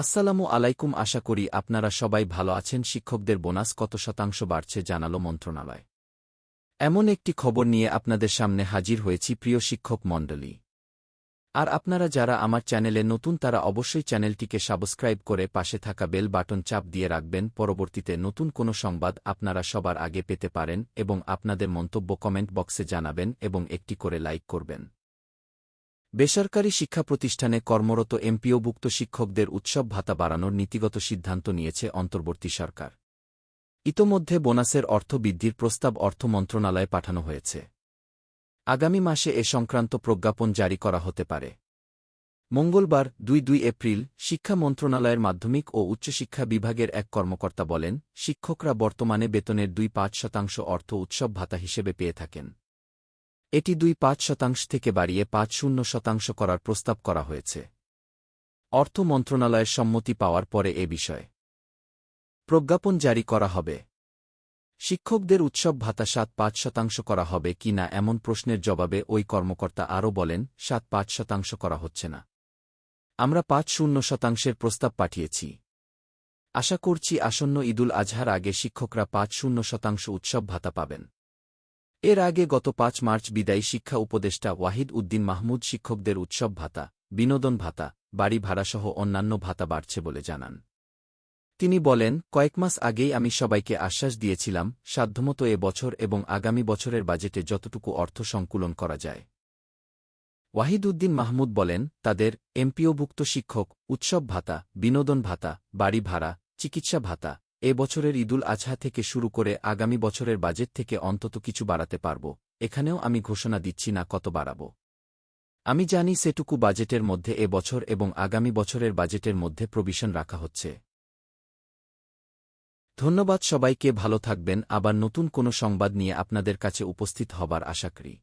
আসসালামু আলাইকুম, আশা করি আপনারা সবাই ভালো আছেন। শিক্ষকদের বোনাস কত শতাংশ বাড়ছে জানালো মন্ত্রণালয়। এমন একটি খবর নিয়ে আপনাদের সামনে হাজির হয়েছি, প্রিয় শিক্ষক মণ্ডলী। আর আপনারা যারা আমার চ্যানেলে নতুন, তারা অবশ্যই চ্যানেলটিকে সাবস্ক্রাইব করে পাশে থাকা বেল বাটন চাপ দিয়ে রাখবেন। পরবর্তীতে নতুন কোনো সংবাদ আপনারা সবার আগে পেতে পারেন এবং আপনাদের মন্তব্য কমেন্ট বক্সে জানাবেন এবং একটি করে লাইক করবেন। বেসরকারি শিক্ষা প্রতিষ্ঠানে কর্মরত এমপিওভুক্ত শিক্ষকদের উৎসব ভাতা বাড়ানোর নীতিগত সিদ্ধান্ত নিয়েছে অন্তর্বর্তী সরকার। ইতোমধ্যে বোনাসের অর্থ বৃদ্ধির প্রস্তাব অর্থ মন্ত্রণালয়ে পাঠানো হয়েছে। আগামী মাসে এ সংক্রান্ত প্রজ্ঞাপন জারি করা হতে পারে। মঙ্গলবার, দুই দুই এপ্রিল, শিক্ষা মন্ত্রণালয়ের মাধ্যমিক ও উচ্চশিক্ষা বিভাগের এক কর্মকর্তা বলেন, শিক্ষকরা বর্তমানে বেতনের দুই পাঁচ শতাংশ অর্থ উৎসব ভাতা হিসেবে পেয়ে থাকেন। এটি দুই পাঁচ শতাংশ থেকে বাড়িয়ে পাঁচ শূন্য শতাংশ করার প্রস্তাব করা হয়েছে। অর্থ মন্ত্রণালয়ের সম্মতি পাওয়ার পরে এ বিষয়ে প্রজ্ঞাপন জারি করা হবে। শিক্ষকদের উৎসব ভাতা সাত পাঁচ শতাংশ করা হবে কি না এমন প্রশ্নের জবাবে ওই কর্মকর্তা আরও বলেন, সাত পাঁচ শতাংশ করা হচ্ছে না। আমরা পাঁচ শূন্য শতাংশের প্রস্তাব পাঠিয়েছি। আশা করছি আসন্ন ঈদুল আজহার আগে শিক্ষকরা পাঁচ শূন্য শতাংশ উৎসব ভাতা পাবেন। এর আগে গত পাঁচ মার্চ বিদায়ী শিক্ষা উপদেষ্টা ওয়াহিদ উদ্দিন মাহমুদ শিক্ষকদের উৎসব ভাতা, বিনোদন ভাতা, বাড়ি ভাড়াসহ অন্যান্য ভাতা বাড়ছে বলে জানান। তিনি বলেন, কয়েক মাস আগেই আমি সবাইকে আশ্বাস দিয়েছিলাম, সাধ্যমতো এ বছর এবং আগামী বছরের বাজেটে যতটুকু অর্থ সংকুলন করা যায়। ওয়াহিদ উদ্দিন মাহমুদ বলেন, তাদের এমপিওভুক্ত শিক্ষক, উৎসব ভাতা, বিনোদন ভাতা, বাড়ি ভাড়া, চিকিৎসা ভাতা এ বছরের ঈদুল আজহা থেকে শুরু করে আগামী বছরের বাজেট থেকে অন্তত কিছু বাড়াতে পারব। এখানেও আমি ঘোষণা দিচ্ছি না কত বাড়াব। আমি জানি সেটুকু বাজেটের মধ্যে এ বছর এবং আগামী বছরের বাজেটের মধ্যে প্রভিশন রাখা হচ্ছে। ধন্যবাদ সবাইকে, ভালো থাকবেন। আবার নতুন কোনো সংবাদ নিয়ে আপনাদের কাছে উপস্থিত হবার আশা করি।